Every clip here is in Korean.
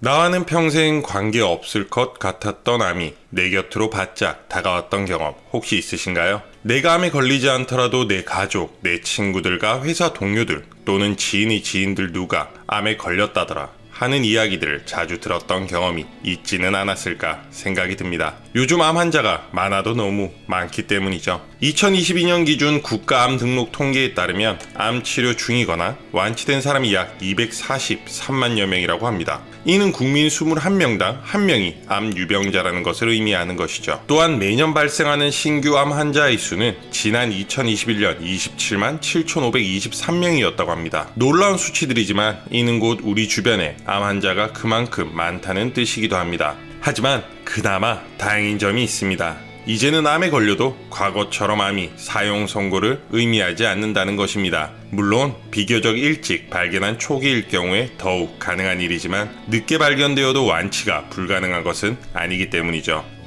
나와는 평생 관계 없을 것 같았던 암이 내 곁으로 바짝 다가왔던 경험 혹시 있으신가요? 내가 암에 걸리지 않더라도 내 가족, 내 친구들과 회사 동료들 또는 지인의 지인들 누가 암에 걸렸다더라 하는 이야기들을 자주 들었던 경험이 있지는 않았을까 생각이 듭니다. 요즘 암 환자가 많아도 너무 많기 때문이죠. 2022년 기준 국가암 등록 통계에 따르면 암 치료 중이거나 완치된 사람이 약 243만여 명이라고 합니다. 이는 국민 21명당 1명이 암 유병자라는 것을 의미하는 것이죠. 또한 매년 발생하는 신규 암 환자의 수는 지난 2021년 27만 7,523명이었다고 합니다. 놀라운 수치들이지만 이는 곧 우리 주변에 암 환자가 그만큼 많다는 뜻이기도 합니다. 하지만 그나마 다행인 점이 있습니다. 이제는 암에 걸려도 과거처럼 암이 사용 선고를 의미하지 않는다는 것입니다. 물론 비교적 일찍 발견한 초기일 경우에 더욱 가능한 일이지만 늦게 발견되어도 완치가 불가능한 것은 아니기 때문이죠.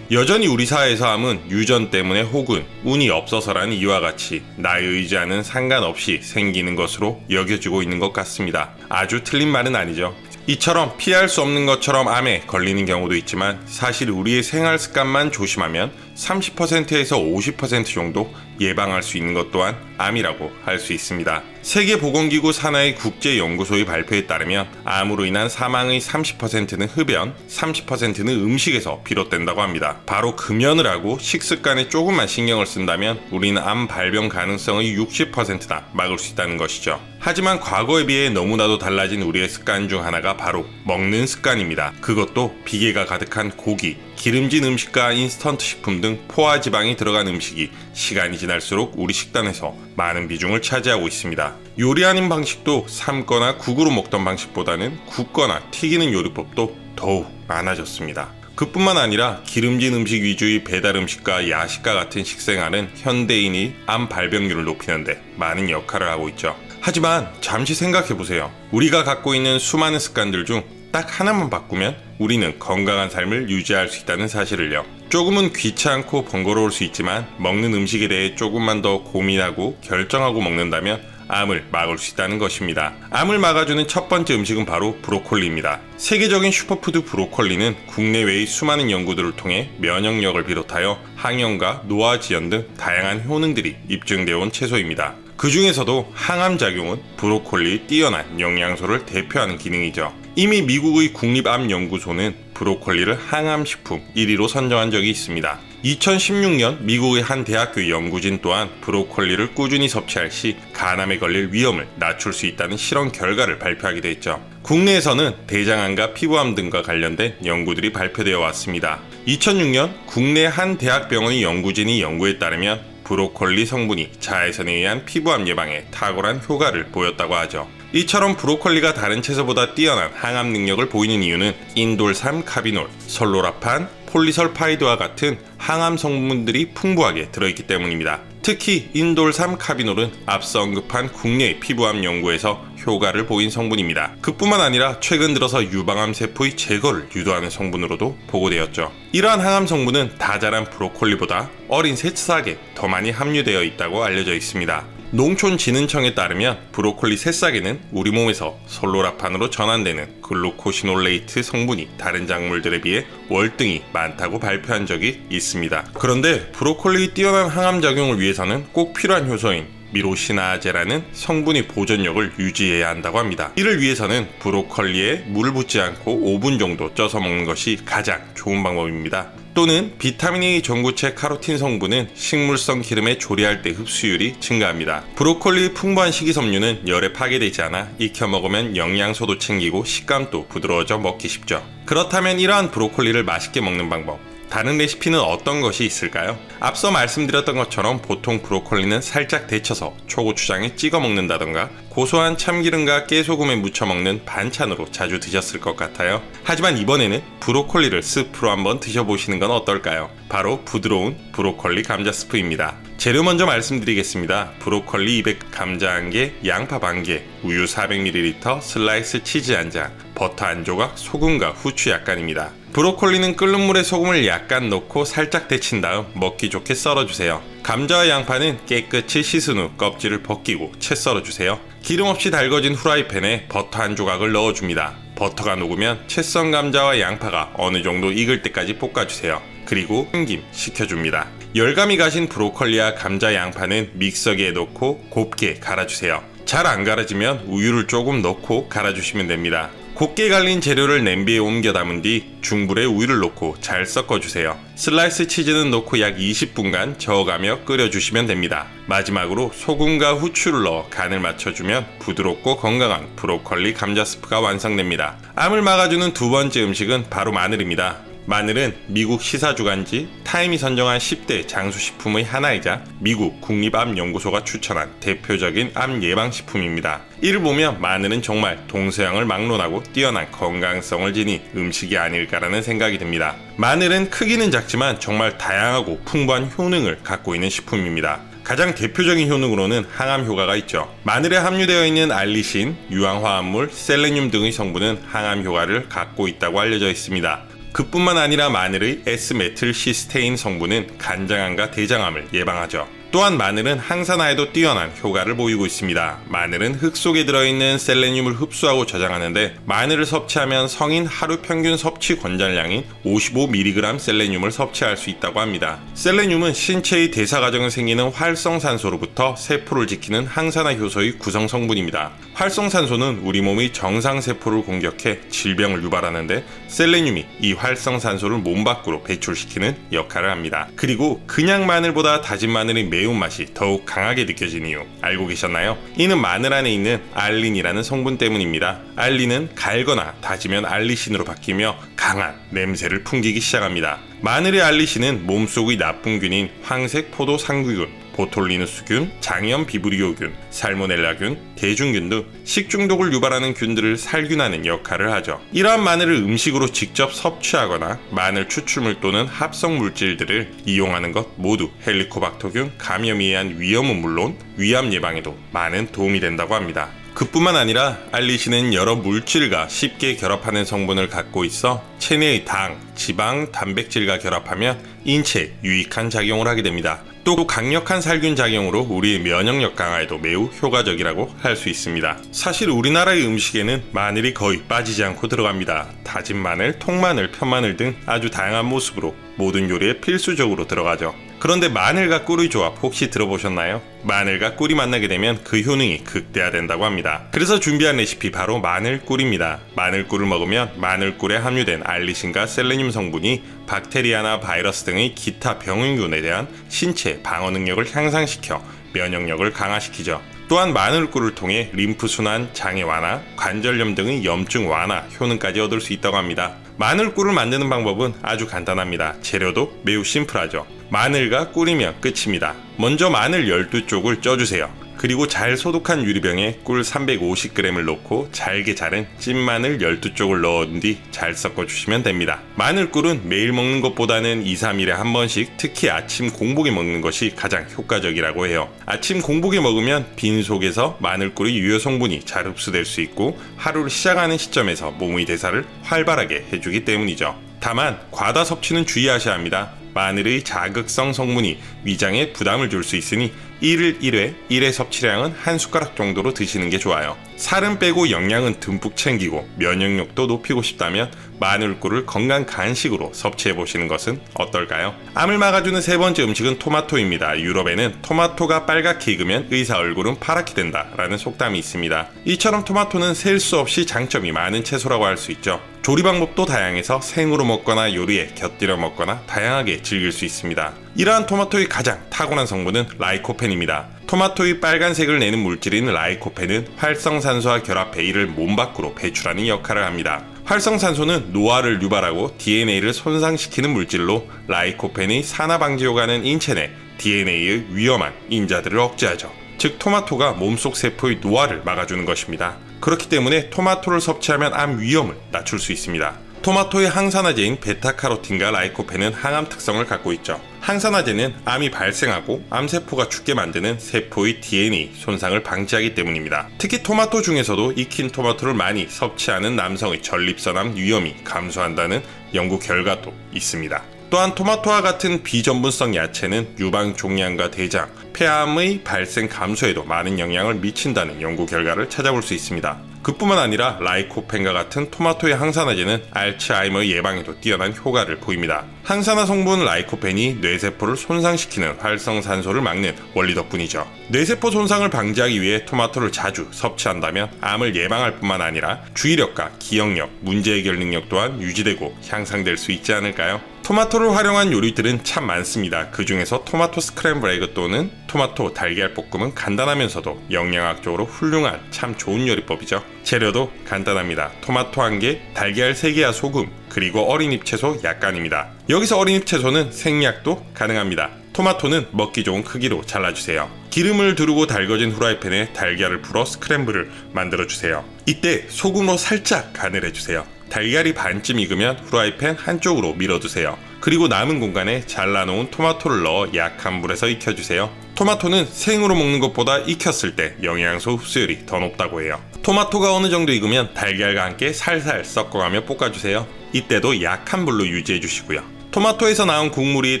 여전히 우리 사회에서 암은 유전 때문에 혹은 운이 없어서라는 이와 같이 나의 의지와는 상관없이 생기는 것으로 여겨지고 있는 것 같습니다. 아주 틀린 말은 아니죠. 이처럼 피할 수 없는 것처럼 암에 걸리는 경우도 있지만 사실 우리의 생활 습관만 조심하면 30%에서 50% 정도 예방할 수 있는 것 또한 암이라고 할 수 있습니다. 세계보건기구 산하의 국제연구소의 발표에 따르면 암으로 인한 사망의 30%는 흡연, 30%는 음식에서 비롯된다고 합니다. 바로 금연을 하고 식습관에 조금만 신경을 쓴다면 우리는 암 발병 가능성의 60%나 막을 수 있다는 것이죠. 하지만 과거에 비해 너무나도 달라진 우리의 습관 중 하나가 바로 먹는 습관입니다. 그것도 비계가 가득한 고기, 기름진 음식과 인스턴트 식품 등 포화 지방이 들어간 음식이 시간이 지날수록 우리 식단에서 많은 비중을 차지하고 있습니다. 요리하는 방식도 삶거나 국으로 먹던 방식보다는 굽거나 튀기는 요리법도 더욱 많아졌습니다. 그뿐만 아니라 기름진 음식 위주의 배달 음식과 야식과 같은 식생활은 현대인이 암 발병률을 높이는데 많은 역할을 하고 있죠. 하지만 잠시 생각해 보세요. 우리가 갖고 있는 수많은 습관들 중 딱 하나만 바꾸면 우리는 건강한 삶을 유지할 수 있다는 사실을요. 조금은 귀찮고 번거로울 수 있지만 먹는 음식에 대해 조금만 더 고민하고 결정하고 먹는다면 암을 막을 수 있다는 것입니다. 암을 막아주는 첫 번째 음식은 바로 브로콜리입니다. 세계적인 슈퍼푸드 브로콜리는 국내외의 수많은 연구들을 통해 면역력을 비롯하여 항염과 노화 지연 등 다양한 효능들이 입증되어 온 채소입니다. 그 중에서도 항암 작용은 브로콜리의 뛰어난 영양소를 대표하는 기능이죠. 이미 미국의 국립암연구소는 브로콜리를 항암식품 1위로 선정한 적이 있습니다. 2016년 미국의 한 대학교 연구진 또한 브로콜리를 꾸준히 섭취할 시 간암에 걸릴 위험을 낮출 수 있다는 실험 결과를 발표하기도 했죠. 국내에서는 대장암과 피부암 등과 관련된 연구들이 발표되어 왔습니다. 2006년 국내 한 대학병원의 연구진이 연구에 따르면 브로콜리 성분이 자외선에 의한 피부암 예방에 탁월한 효과를 보였다고 하죠. 이처럼 브로콜리가 다른 채소보다 뛰어난 항암 능력을 보이는 이유는 인돌산 카비놀, 설로라판, 폴리설파이드와 같은 항암 성분들이 풍부하게 들어있기 때문입니다. 특히 인돌삼 카비놀은 앞서 언급한 국내 피부암 연구에서 효과를 보인 성분입니다. 그뿐만 아니라 최근 들어서 유방암 세포의 제거를 유도하는 성분으로도 보고되었죠. 이러한 항암 성분은 다 자란 브로콜리보다 어린 새싹에 더 많이 함유되어 있다고 알려져 있습니다. 농촌진흥청에 따르면 브로콜리 새싹에는 우리 몸에서 솔로라판으로 전환되는 글루코시놀레이트 성분이 다른 작물들에 비해 월등히 많다고 발표한 적이 있습니다. 그런데 브로콜리의 뛰어난 항암 작용을 위해서는 꼭 필요한 효소인 미로시나제라는 성분의 보존력을 유지해야 한다고 합니다. 이를 위해서는 브로콜리에 물을 붓지 않고 5분 정도 쪄서 먹는 것이 가장 좋은 방법입니다. 또는 비타민 A 전구체 카로틴 성분은 식물성 기름에 조리할 때 흡수율이 증가합니다. 브로콜리 풍부한 식이섬유는 열에 파괴되지 않아 익혀 먹으면 영양소도 챙기고 식감도 부드러워져 먹기 쉽죠. 그렇다면 이러한 브로콜리를 맛있게 먹는 방법 다른 레시피는 어떤 것이 있을까요? 앞서 말씀드렸던 것처럼 보통 브로콜리는 살짝 데쳐서 초고추장에 찍어 먹는다던가 고소한 참기름과 깨소금에 무쳐 먹는 반찬으로 자주 드셨을 것 같아요. 하지만 이번에는 브로콜리를 스프로 한번 드셔보시는 건 어떨까요? 바로 부드러운 브로콜리 감자 스프입니다. 재료 먼저 말씀드리겠습니다. 브로콜리 200, 감자 1개, 양파 반개, 우유 400ml, 슬라이스 치즈 1장, 버터 한 조각, 소금과 후추 약간입니다. 브로콜리는 끓는 물에 소금을 약간 넣고 살짝 데친 다음 먹기 좋게 썰어주세요. 감자와 양파는 깨끗이 씻은 후 껍질을 벗기고 채 썰어주세요. 기름 없이 달궈진 후라이팬에 버터 한 조각을 넣어줍니다. 버터가 녹으면 채썬 감자와 양파가 어느 정도 익을 때까지 볶아주세요. 그리고 튀김 식혀줍니다. 열감이 가신 브로콜리와 감자 양파는 믹서기에 넣고 곱게 갈아주세요. 잘 안 갈아지면 우유를 조금 넣고 갈아주시면 됩니다. 곱게 갈린 재료를 냄비에 옮겨 담은 뒤 중불에 우유를 넣고 잘 섞어주세요. 슬라이스 치즈는 넣고 약 20분간 저어가며 끓여주시면 됩니다. 마지막으로 소금과 후추를 넣어 간을 맞춰주면 부드럽고 건강한 브로콜리 감자 스프가 완성됩니다. 암을 막아주는 두 번째 음식은 바로 마늘입니다. 마늘은 미국 시사주간지 타임이 선정한 10대 장수식품의 하나이자 미국 국립암연구소가 추천한 대표적인 암 예방식품입니다. 이를 보면 마늘은 정말 동서양을 막론하고 뛰어난 건강성을 지닌 음식이 아닐까라는 생각이 듭니다. 마늘은 크기는 작지만 정말 다양하고 풍부한 효능을 갖고 있는 식품입니다. 가장 대표적인 효능으로는 항암 효과가 있죠. 마늘에 함유되어 있는 알리신, 유황화합물, 셀레늄 등의 성분은 항암 효과를 갖고 있다고 알려져 있습니다. 그뿐만 아니라 마늘의 S메틸 시스테인 성분은 간장암과 대장암을 예방하죠. 또한 마늘은 항산화에도 뛰어난 효과를 보이고 있습니다. 마늘은 흙 속에 들어있는 셀레늄을 흡수하고 저장하는데 마늘을 섭취하면 성인 하루 평균 섭취 권장량인 55mg 셀레늄을 섭취할 수 있다고 합니다. 셀레늄은 신체의 대사 과정에 생기는 활성산소로부터 세포를 지키는 항산화 효소의 구성 성분입니다. 활성산소는 우리 몸의 정상 세포를 공격해 질병을 유발하는데 셀레늄이 이 활성산소를 몸 밖으로 배출시키는 역할을 합니다. 그리고 그냥 마늘보다 다진 마늘의 매운맛이 더욱 강하게 느껴진 이유 알고 계셨나요? 이는 마늘 안에 있는 알린이라는 성분 때문입니다. 알린은 갈거나 다지면 알리신으로 바뀌며 강한 냄새를 풍기기 시작합니다. 마늘의 알리신은 몸속의 나쁜 균인 황색 포도 상귀균, 보톨리누스균, 장염 비브리오균, 살모넬라균, 대중균 등 식중독을 유발하는 균들을 살균하는 역할을 하죠. 이러한 마늘을 음식으로 직접 섭취하거나 마늘 추출물 또는 합성 물질들을 이용하는 것 모두 헬리코박터균 감염에 의한 위험은 물론 위암 예방에도 많은 도움이 된다고 합니다. 그뿐만 아니라 알리신은 여러 물질과 쉽게 결합하는 성분을 갖고 있어 체내의 당, 지방, 단백질과 결합하면 인체에 유익한 작용을 하게 됩니다. 또 강력한 살균 작용으로 우리의 면역력 강화에도 매우 효과적이라고 할 수 있습니다. 사실 우리나라의 음식에는 마늘이 거의 빠지지 않고 들어갑니다. 다진 마늘, 통마늘, 편마늘 등 아주 다양한 모습으로 모든 요리에 필수적으로 들어가죠. 그런데 마늘과 꿀의 조합 혹시 들어보셨나요? 마늘과 꿀이 만나게 되면 그 효능이 극대화된다고 합니다. 그래서 준비한 레시피 바로 마늘꿀입니다. 마늘꿀을 먹으면 마늘꿀에 함유된 알리신과 셀레늄 성분이 박테리아나 바이러스 등의 기타 병원균에 대한 신체 방어 능력을 향상시켜 면역력을 강화시키죠. 또한 마늘꿀을 통해 림프순환, 장애 완화, 관절염 등의 염증 완화 효능까지 얻을 수 있다고 합니다. 마늘꿀을 만드는 방법은 아주 간단합니다. 재료도 매우 심플하죠. 마늘과 꿀이면 끝입니다. 먼저 마늘 12쪽을 쪄주세요. 그리고 잘 소독한 유리병에 꿀 350g을 넣고 잘게 자른 찐 마늘 12쪽을 넣은 뒤 잘 섞어주시면 됩니다. 마늘꿀은 매일 먹는 것보다는 2, 3일에 한 번씩 특히 아침 공복에 먹는 것이 가장 효과적이라고 해요. 아침 공복에 먹으면 빈 속에서 마늘꿀의 유효 성분이 잘 흡수될 수 있고 하루를 시작하는 시점에서 몸의 대사를 활발하게 해주기 때문이죠. 다만 과다 섭취는 주의하셔야 합니다. 마늘의 자극성 성분이 위장에 부담을 줄 수 있으니 1일 1회 1회 섭취량은 한 숟가락 정도로 드시는 게 좋아요. 살은 빼고 영양은 듬뿍 챙기고 면역력도 높이고 싶다면 마늘꿀을 건강 간식으로 섭취해 보시는 것은 어떨까요? 암을 막아주는 세 번째 음식은 토마토입니다. 유럽에는 토마토가 빨갛게 익으면 의사 얼굴은 파랗게 된다라는 속담이 있습니다. 이처럼 토마토는 셀 수 없이 장점이 많은 채소라고 할 수 있죠. 조리 방법도 다양해서 생으로 먹거나 요리에 곁들여 먹거나 다양하게 즐길 수 있습니다. 이러한 토마토의 가장 타고난 성분은 라이코펜입니다. 토마토의 빨간색을 내는 물질인 라이코펜은 활성산소와 결합해 이를 몸 밖으로 배출하는 역할을 합니다. 활성산소는 노화를 유발하고 DNA를 손상시키는 물질로 라이코펜이 산화 방지 효과는 인체 내 DNA의 위험한 인자들을 억제하죠. 즉 토마토가 몸속 세포의 노화를 막아주는 것입니다. 그렇기 때문에 토마토를 섭취하면 암 위험을 낮출 수 있습니다. 토마토의 항산화제인 베타카로틴과 라이코펜은 항암 특성을 갖고 있죠. 항산화제는 암이 발생하고 암세포가 죽게 만드는 세포의 DNA 손상을 방지하기 때문입니다. 특히 토마토 중에서도 익힌 토마토를 많이 섭취하는 남성의 전립선암 위험이 감소한다는 연구 결과도 있습니다. 또한 토마토와 같은 비전분성 야채는 유방 종양과 대장, 폐암의 발생 감소에도 많은 영향을 미친다는 연구 결과를 찾아볼 수 있습니다. 그뿐만 아니라 라이코펜과 같은 토마토의 항산화제는 알츠하이머 예방에도 뛰어난 효과를 보입니다. 항산화 성분 라이코펜이 뇌세포를 손상시키는 활성산소를 막는 원리 덕분이죠. 뇌세포 손상을 방지하기 위해 토마토를 자주 섭취한다면 암을 예방할 뿐만 아니라 주의력과 기억력, 문제 해결 능력 또한 유지되고 향상될 수 있지 않을까요? 토마토를 활용한 요리들은 참 많습니다. 그 중에서 토마토 스크램블 에그 또는 토마토 달걀 볶음은 간단하면서도 영양학적으로 훌륭한 참 좋은 요리법이죠. 재료도 간단합니다. 토마토 한 개, 달걀 3개와 소금, 그리고 어린잎 채소 약간입니다. 여기서 어린잎 채소는 생략도 가능합니다. 토마토는 먹기 좋은 크기로 잘라주세요. 기름을 두르고 달궈진 후라이팬에 달걀을 풀어 스크램블을 만들어주세요. 이때 소금으로 살짝 간을 해주세요. 달걀이 반쯤 익으면 후라이팬 한쪽으로 밀어두세요. 그리고 남은 공간에 잘라놓은 토마토를 넣어 약한 불에서 익혀주세요. 토마토는 생으로 먹는 것보다 익혔을 때 영양소 흡수율이 더 높다고 해요. 토마토가 어느 정도 익으면 달걀과 함께 살살 섞어가며 볶아주세요. 이때도 약한 불로 유지해 주시고요. 토마토에서 나온 국물이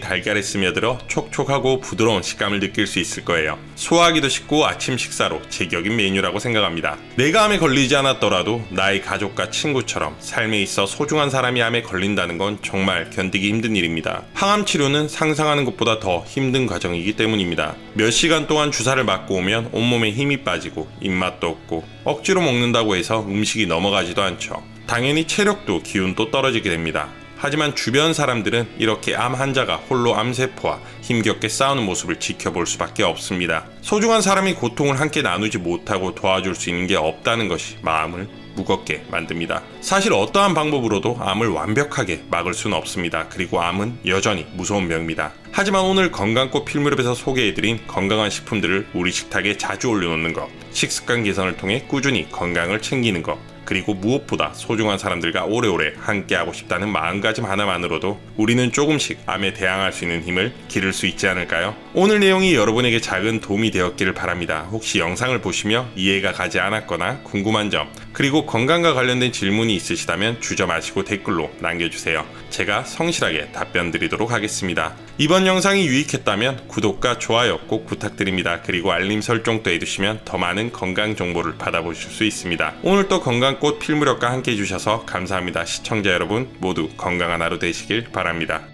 달걀에 스며들어 촉촉하고 부드러운 식감을 느낄 수 있을 거예요. 소화하기도 쉽고 아침 식사로 제격인 메뉴라고 생각합니다. 내가 암에 걸리지 않았더라도 나의 가족과 친구처럼 삶에 있어 소중한 사람이 암에 걸린다는 건 정말 견디기 힘든 일입니다. 항암 치료는 상상하는 것보다 더 힘든 과정이기 때문입니다. 몇 시간 동안 주사를 맞고 오면 온몸에 힘이 빠지고 입맛도 없고 억지로 먹는다고 해서 음식이 넘어가지도 않죠. 당연히 체력도 기운도 떨어지게 됩니다. 하지만 주변 사람들은 이렇게 암 환자가 홀로 암세포와 힘겹게 싸우는 모습을 지켜볼 수밖에 없습니다. 소중한 사람이 고통을 함께 나누지 못하고 도와줄 수 있는 게 없다는 것이 마음을 무겁게 만듭니다. 사실 어떠한 방법으로도 암을 완벽하게 막을 수는 없습니다. 그리고 암은 여전히 무서운 병입니다. 하지만 오늘 건강꽃 필무렵에서 소개해드린 건강한 식품들을 우리 식탁에 자주 올려놓는 것, 식습관 개선을 통해 꾸준히 건강을 챙기는 것, 그리고 무엇보다 소중한 사람들과 오래오래 함께하고 싶다는 마음가짐 하나만으로도 우리는 조금씩 암에 대항할 수 있는 힘을 기를 수 있지 않을까요? 오늘 내용이 여러분에게 작은 도움이 되었기를 바랍니다. 혹시 영상을 보시며 이해가 가지 않았거나 궁금한 점, 그리고 건강과 관련된 질문이 있으시다면 주저 마시고 댓글로 남겨주세요. 제가 성실하게 답변 드리도록 하겠습니다. 이번 영상이 유익했다면 구독과 좋아요 꼭 부탁드립니다. 그리고 알림 설정도 해두시면 더 많은 건강 정보를 받아보실 수 있습니다. 오늘 또 건강 꽃 필무력과 함께 해주셔서 감사합니다. 시청자 여러분 모두 건강한 하루 되시길 바랍니다.